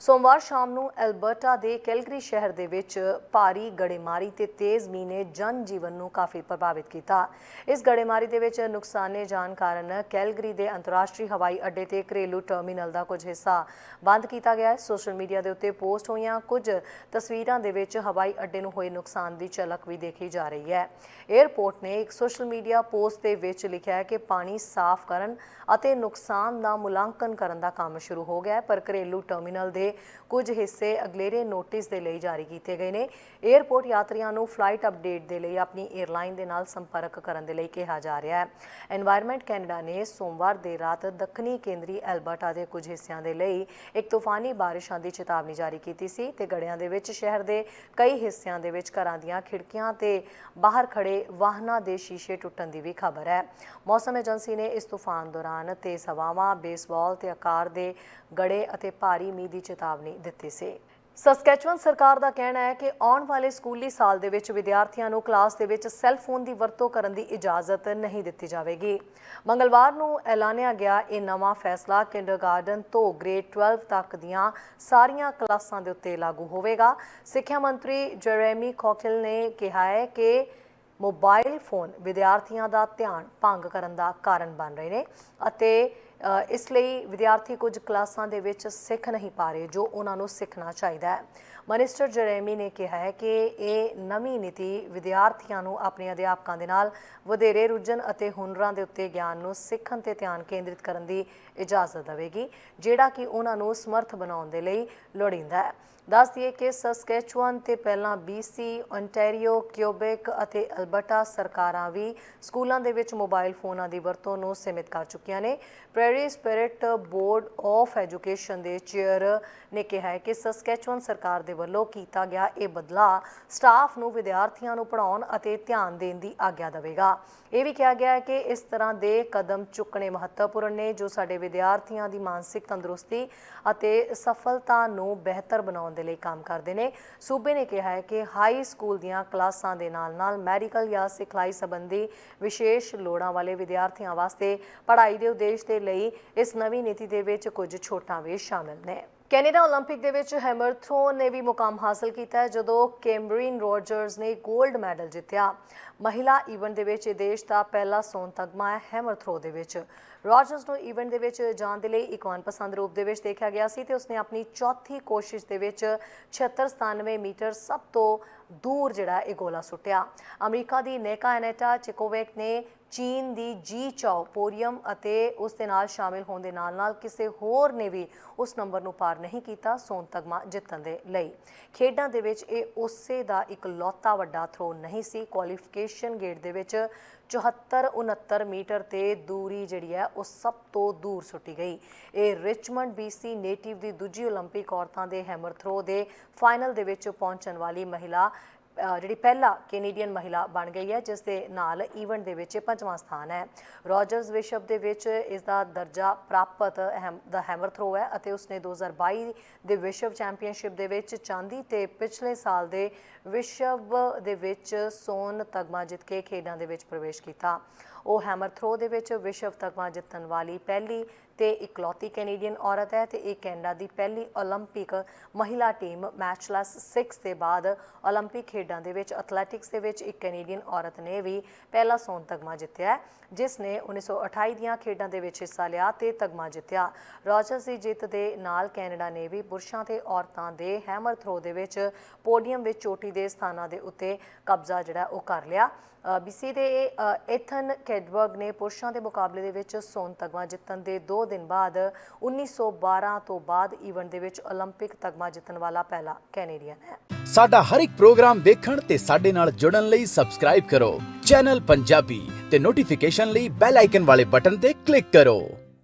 ਸੋਮਵਾਰ ਸ਼ਾਮ ਨੂੰ ਐਲਬਰਟਾ ਦੇ ਕੈਲਗਰੀ ਸ਼ਹਿਰ ਦੇ ਵਿੱਚ ਭਾਰੀ ਗੜੇਮਾਰੀ ਤੇ ਤੇਜ਼ ਮੀਂਹ ਨੇ ਜਨ ਜੀਵਨ ਨੂੰ ਕਾਫੀ ਪ੍ਰਭਾਵਿਤ ਕੀਤਾ। ਇਸ ਗੜੇਮਾਰੀ ਦੇ ਵਿੱਚ ਨੁਕਸਾਨੇ ਜਾਣ ਕਾਰਨ ਕੈਲਗਰੀ ਦੇ ਅੰਤਰਰਾਸ਼ਟਰੀ ਹਵਾਈ ਅੱਡੇ ਤੇ ਘਰੇਲੂ ਟਰਮੀਨਲ ਦਾ ਕੁਝ ਹਿੱਸਾ ਬੰਦ ਕੀਤਾ ਗਿਆ ਹੈ। ਸੋਸ਼ਲ ਮੀਡੀਆ ਦੇ ਉੱਤੇ ਪੋਸਟ ਹੋਈਆਂ ਕੁਝ ਤਸਵੀਰਾਂ ਦੇ ਵਿੱਚ ਹਵਾਈ ਅੱਡੇ ਨੂੰ ਹੋਏ ਨੁਕਸਾਨ ਦੀ ਝਲਕ ਵੀ ਦੇਖੀ ਜਾ ਰਹੀ ਹੈ। 에ਅਰਪੋਰਟ ਨੇ ਇੱਕ ਸੋਸ਼ਲ ਮੀਡੀਆ ਪੋਸਟ ਦੇ ਵਿੱਚ ਲਿਖਿਆ ਹੈ ਕਿ ਪਾਣੀ ਸਾਫ਼ ਕਰਨ ਅਤੇ ਨੁਕਸਾਨ ਦਾ ਮੁਲਾਂਕਣ ਕਰਨ ਦਾ ਕੰਮ ਸ਼ੁਰੂ ਹੋ ਗਿਆ ਹੈ, ਪਰ ਘਰੇਲੂ ਟਰਮੀਨਲ ਦੇ ਦੇ ਕੁਝ ਹਿੱਸੇ ਅਗਲੇਰੇ ਨੋਟਿਸ ਦੇ ਲਈ ਜਾਰੀ ਕੀਤੇ ਗਏ ਨੇ। 에ਅਰਪੋਰਟ ਯਾਤਰੀਆਂ ਨੂੰ ਫਲਾਈਟ ਅਪਡੇਟ ਦੇ ਲਈ ਆਪਣੀ 에ਅਰਲਾਈਨ ਦੇ ਨਾਲ ਸੰਪਰਕ ਕਰਨ ਦੇ ਲਈ ਕਿਹਾ ਜਾ ਰਿਹਾ ਹੈ। এনवायरमेंट ਕੈਨੇਡਾ ਨੇ ਸੋਮਵਾਰ ਦੇ ਰਾਤ ਦੱਖਣੀ ਕੇਂਦਰੀ ਐਲਬਰਟਾ ਦੇ ਕੁਝ ਹਿੱਸਿਆਂ ਦੇ ਲਈ ਇੱਕ ਤੂਫਾਨੀ ਬਾਰਿਸ਼ਾਂ ਦੀ ਚੇਤਾਵਨੀ ਜਾਰੀ ਕੀਤੀ ਸੀ ਤੇ ਗੜਿਆਂ ਦੇ ਵਿੱਚ ਸ਼ਹਿਰ ਦੇ ਕਈ ਹਿੱਸਿਆਂ ਦੇ ਵਿੱਚ ਘਰਾਂ ਦੀਆਂ ਖਿੜਕੀਆਂ ਤੇ ਬਾਹਰ ਖੜੇ ਵਾਹਨਾਂ ਦੇ ਸ਼ੀਸ਼ੇ ਟੁੱਟਣ ਦੀ ਵੀ ਖਬਰ ਹੈ। ਮੌਸਮ ਏਜੰਸੀ ਨੇ ਇਸ ਤੂਫਾਨ ਦੌਰਾਨ ਤੇਜ਼ ਹਵਾਵਾਂ, ਬੇਸਬਾਲ ਤੇ ਆਕਾਰ ਦੇ ਗੜੇ ਅਤੇ ਭਾਰੀ ਮੀਂਹ ਦੀ ਚੇਤਾਵਨੀ ਦਿੱਤੀ ਸੀ। ਸਸਕੈਚੁਅਨ ਸਰਕਾਰ ਦਾ ਕਹਿਣਾ ਹੈ ਕਿ ਆਉਣ ਵਾਲੇ ਸਕੂਲੀ ਸਾਲ ਦੇ ਵਿੱਚ ਵਿਦਿਆਰਥੀਆਂ ਨੂੰ ਕਲਾਸ ਦੇ ਵਿੱਚ ਸੈੱਲ ਫੋਨ ਦੀ ਵਰਤੋਂ ਕਰਨ ਦੀ ਇਜਾਜ਼ਤ ਨਹੀਂ ਦਿੱਤੀ ਜਾਵੇਗੀ। ਮੰਗਲਵਾਰ ਨੂੰ ਐਲਾਨਿਆ ਗਿਆ ਇਹ ਨਵਾਂ ਫੈਸਲਾ ਕਿੰਡਰਗਾਰਡਨ ਤੋਂ ਗ੍ਰੇਡ 12 ਤੱਕ ਦੀਆਂ ਸਾਰੀਆਂ ਕਲਾਸਾਂ ਦੇ ਉੱਤੇ ਲਾਗੂ ਹੋਵੇਗਾ। ਸਿੱਖਿਆ ਮੰਤਰੀ ਜਰੇਮੀ ਕੋਕਲ ਨੇ ਕਿਹਾ ਹੈ ਕਿ ਮੋਬਾਈਲ ਫੋਨ ਵਿਦਿਆਰਥੀਆਂ ਦਾ ਧਿਆਨ ਭੰਗ ਕਰਨ ਦਾ ਕਾਰਨ ਬਣ ਰਹੇ ਨੇ ਅਤੇ ਇਸ ਲਈ ਵਿਦਿਆਰਥੀ ਕੁਝ ਕਲਾਸਾਂ ਦੇ ਵਿੱਚ ਸਿੱਖ ਨਹੀਂ ਪਾ ਰਹੇ ਜੋ ਉਹਨਾਂ ਨੂੰ ਸਿੱਖਣਾ ਚਾਹੀਦਾ ਹੈ। ਮਨਿਸਟਰ ਜਰੇਮੀ ਨੇ ਕਿਹਾ ਹੈ ਕਿ ਇਹ ਨਵੀਂ ਨੀਤੀ ਵਿਦਿਆਰਥੀਆਂ ਨੂੰ ਆਪਣੇ ਅਧਿਆਪਕਾਂ ਦੇ ਨਾਲ ਵਧੇਰੇ ਰੁਝਣ ਅਤੇ ਹੁਨਰਾਂ ਦੇ ਉੱਤੇ ਗਿਆਨ ਨੂੰ ਸਿੱਖਣ ਤੇ ਧਿਆਨ ਕੇਂਦਰਿਤ ਕਰਨ ਦੀ ਇਜਾਜ਼ਤ ਦੇਵੇਗੀ ਜਿਹੜਾ ਕਿ ਉਹਨਾਂ ਨੂੰ ਸਮਰਥ ਬਣਾਉਣ ਦੇ ਲਈ ਲੋੜੀਂਦਾ ਹੈ। ਦੱਸ ਦਈਏ ਕਿ ਸਸਕੈਚੁਅਨ ਤੇ ਪਹਿਲਾਂ BC, ਓਨਟਾਰੀਓ, ਕਿਊਬੈਕ ਅਤੇ ਅਲਬਰਟਾ ਸਰਕਾਰਾਂ ਵੀ ਸਕੂਲਾਂ ਦੇ ਵਿੱਚ ਮੋਬਾਈਲ ਫੋਨਾਂ ਦੀ ਵਰਤੋਂ ਨੂੰ ਸੀਮਿਤ ਕਰ ਚੁੱਕੀਆਂ ਨੇ। Prairie spirit board of education ਦੇ ਚੇਅਰ ਨੇ ਕਿਹਾ ਹੈ ਕਿ ਸਸਕੈਚੁਅਨ ਸਰਕਾਰ ਦੇ ਵੱਲੋਂ ਕੀਤਾ ਗਿਆ ਇਹ ਬਦਲਾਅ ਸਟਾਫ ਨੂੰ ਵਿਦਿਆਰਥੀਆਂ ਨੂੰ ਪੜ੍ਹਾਉਣ ਅਤੇ ਧਿਆਨ ਦੇਣ ਦੀ ਆਗਿਆ ਦੇਵੇਗਾ। ਇਹ ਵੀ ਕਿਹਾ ਗਿਆ ਹੈ ਕਿ ਇਸ ਤਰ੍ਹਾਂ ਦੇ ਕਦਮ ਚੁੱਕਣੇ ਮਹੱਤਵਪੂਰਨ ਨੇ ਜੋ ਸਾਡੇ ਵਿਦਿਆਰਥੀਆਂ ਦੀ ਮਾਨਸਿਕ ਤੰਦਰੁਸਤੀ ਅਤੇ ਸਫਲਤਾ ਨੂੰ ਬਿਹਤਰ ਬਣਾਉਣ ਦੇ ਲਈ ਕੰਮ ਕਰਦੇ ਨੇ। ਸੂਬੇ ਨੇ ਕਿਹਾ ਹੈ ਕਿ ਹਾਈ ਸਕੂਲ ਦੀਆਂ ਕਲਾਸਾਂ ਦੇ ਨਾਲ-ਨਾਲ ਮੈਡੀਕਲ ਜਾਂ ਸਿਖਲਾਈ ਸੰਬੰਧੀ ਵਿਸ਼ੇਸ਼ ਲੋੜਾਂ ਵਾਲੇ ਵਿਦਿਆਰਥੀਆਂ ਵਾਸਤੇ ਪੜ੍ਹਾਈ ਦੇ ਉਦੇਸ਼ ਦੇ ਲਈ ਲਈ ਇਸ ਨਵੀਂ ਨੀਤੀ ਦੇ ਵਿੱਚ ਕੁਝ ਛੋਟਾਂ ਵੀ ਸ਼ਾਮਲ ਨੇ। ਕੈਨੇਡਾ 올림픽 ਦੇ ਵਿੱਚ ਹੈਮਰ ਥ੍ਰੋਨ ਨੇ ਵੀ ਮੁਕਾਮ ਹਾਸਲ ਕੀਤਾ ਜਦੋਂ ਕੈਮਬਰਿਨ ਰੋਜਰਸ ਨੇ 골ਡ ਮੈਡਲ ਜਿੱਤਿਆ। ਮਹਿਲਾ ਇਵੈਂਟ ਦੇ ਵਿੱਚ ਇਹ ਦੇਸ਼ ਦਾ ਪਹਿਲਾ ਸੋਨ ਤਗਮਾ ਹੈ ਹੈਮਰ ਥ੍ਰੋ ਦੇ ਵਿੱਚ। ਰੋਜਰਸ ਨੂੰ ਇਵੈਂਟ ਦੇ ਵਿੱਚ ਜਾਣ ਦੇ ਲਈ ਇਕਵਾਨ ਪਸੰਦ ਰੂਪ ਦੇ ਵਿੱਚ ਦੇਖਿਆ ਗਿਆ ਸੀ ਤੇ ਉਸਨੇ ਆਪਣੀ ਚੌਥੀ ਕੋਸ਼ਿਸ਼ ਦੇ ਵਿੱਚ 7697 ਮੀਟਰ ਸਭ ਤੋਂ ਦੂਰ ਜਿਹੜਾ ਇਹ ਗੋਲਾ ਸੁੱਟਿਆ। ਅਮਰੀਕਾ ਦੀ ਨੇਕਾ ਐਨੇਟਾ ਚਿਕੋਵੇਕ ਨੇ ਚੀਨ ਦੀ ਜੀ ਚਾਓ ਪੋਰੀਅਮ ਅਤੇ ਉਸ ਦੇ ਨਾਲ ਸ਼ਾਮਿਲ ਹੋਣ ਦੇ ਨਾਲ-ਨਾਲ ਕਿਸੇ ਹੋਰ ਨੇ ਵੀ ਉਸ ਨੰਬਰ ਨੂੰ ਪਾਰ ਨਹੀਂ ਕੀਤਾ ਸੋਨ ਤਗਮਾ ਜਿੱਤਣ ਦੇ ਲਈ ਖੇਡਾਂ ਦੇ ਵਿੱਚ ਇਹ ਉਸੇ ਦਾ ਇੱਕ ਲੌਤਾ ਵੱਡਾ ਥਰੋ ਨਹੀਂ ਸੀ ਕੁਆਲੀਫਿਕੇਸ਼ਨ ਗੇਟ ਦੇ ਵਿੱਚ 74 69 ਮੀਟਰ ਤੇ ਦੂਰੀ ਜਿਹੜੀ ਹੈ ਉਹ ਸਭ ਤੋਂ ਦੂਰ ਸੁੱਟੀ ਗਈ ਇਹ ਰਿਚਮੰਡ BC ਨੇਟਿਵ ਦੀ ਦੂਜੀ 올림픽 ਔਰਤਾਂ ਦੇ ਹੈਮਰ ਥਰੋ ਦੇ ਫਾਈਨਲ ਦੇ ਵਿੱਚ ਪਹੁੰਚਣ ਵਾਲੀ ਮਹਿਲਾ ਅ, ਜਿਹੜੀ ਪਹਿਲਾ ਕੈਨੇਡੀਅਨ ਮਹਿਲਾ ਬਣ ਗਈ ਹੈ, ਜਿਸ ਦੇ ਨਾਲ ਈਵੈਂਟ ਦੇ ਵਿੱਚ ਇਹ ਪੰਜਵਾਂ ਸਥਾਨ ਹੈ। ਰੋਜਰਸ ਵਿਸ਼ਵ ਦੇ ਵਿੱਚ ਇਸ ਦਾ ਦਰਜਾ ਪ੍ਰਾਪਤ ਹੈਮ ਦਾ ਹੈਮਰ ਥਰੋ ਹੈ ਅਤੇ ਉਸਨੇ 2022 ਦੇ ਵਿਸ਼ਵ ਚੈਂਪੀਅਨਸ਼ਿਪ ਦੇ ਵਿੱਚ ਚਾਂਦੀ ਤੇ ਪਿਛਲੇ ਸਾਲ ਦੇ ਵਿਸ਼ਵ ਦੇ ਵਿੱਚ ਸੋਨ ਤਗਮਾ ਜਿੱਤ ਕੇ ਖੇਡਾਂ ਦੇ ਵਿੱਚ ਪ੍ਰਵੇਸ਼ ਕੀਤਾ। ਉਹ ਹੈਮਰ ਥਰੋ ਦੇ ਵਿੱਚ ਵਿਸ਼ਵ ਤਗਮਾ ਜਿੱਤਣ ਵਾਲੀ ਪਹਿਲੀ ਤੇ ਇਕਲੌਤੀ ਕੈਨੇਡੀਅਨ ਔਰਤ ਹੈ ਤੇ ਇਹ ਕੈਨੇਡਾ ਦੀ ਪਹਿਲੀ 올림픽 ਮਹਿਲਾ ਟੀਮ ਮੈਚਲੈਸ 6 ਦੇ ਬਾਅਦ 올림픽 ਖੇਡਾਂ ਦੇ ਵਿੱਚ ਐਥਲੈਟਿਕਸ ਦੇ ਵਿੱਚ ਇੱਕ ਕੈਨੇਡੀਅਨ ਔਰਤ ਨੇ ਵੀ ਪਹਿਲਾ ਸੋਨ ਤਗਮਾ ਜਿੱਤਿਆ ਹੈ, ਜਿਸ ਨੇ 1928 ਦੀਆਂ ਖੇਡਾਂ ਦੇ ਵਿੱਚ ਹਿੱਸਾ ਲਿਆ ਤੇ ਤਗਮਾ ਜਿੱਤਿਆ ਰੋਜਰਸ ਦੀ ਜਿੱਤ ਦੇ ਨਾਲ ਕੈਨੇਡਾ ਨੇ ਵੀ ਪੁਰਸ਼ਾਂ ਤੇ ਔਰਤਾਂ ਦੇ ਹੈਮਰ ਥਰੋ ਦੇ ਵਿੱਚ ਪੋਡੀਅਮ ਵਿੱਚ ਚੋਟੀ ਦੇ ਸਥਾਨਾਂ ਦੇ ਉੱਤੇ ਕਬਜ਼ਾ ਜਿਹੜਾ ਉਹ ਕਰ ਲਿਆ ਬੀਸੀ ਦੇ ਅ, ਐਥਨ ਕੈਡਬਰਗ ਨੇ ਪੁਰਸ਼ਾਂ ਦੇ ਮੁਕਾਬਲੇ ਦੇ ਵਿੱਚ ਸੋਨ ਤਗਮਾ ਜਿੱਤਣ ਦੇ 2 ਦਿਨ ਬਾਅਦ 1912 ਤੋਂ ਬਾਅਦ ਈਵੈਂਟ ਦੇ ਵਿੱਚ 올림픽 ਤਗਮਾ ਜਿੱਤਣ ਵਾਲਾ ਪਹਿਲਾ ਕੈਨੇਡੀਅਨ ਹੈ ਸਾਡਾ ਹਰ ਇੱਕ ਪ੍ਰੋਗਰਾਮ ਦੇਖਣ ਤੇ ਸਾਡੇ ਨਾਲ ਜੁੜਨ ਲਈ ਸਬਸਕ੍ਰਾਈਬ ਕਰੋ ਚੈਨਲ ਪੰਜਾਬੀ ਤੇ ਨੋਟੀਫਿਕੇਸ਼ਨ ਲਈ ਬੈਲ ਆਈਕਨ ਵਾਲੇ ਬਟਨ ਤੇ ਕਲਿੱਕ ਕਰੋ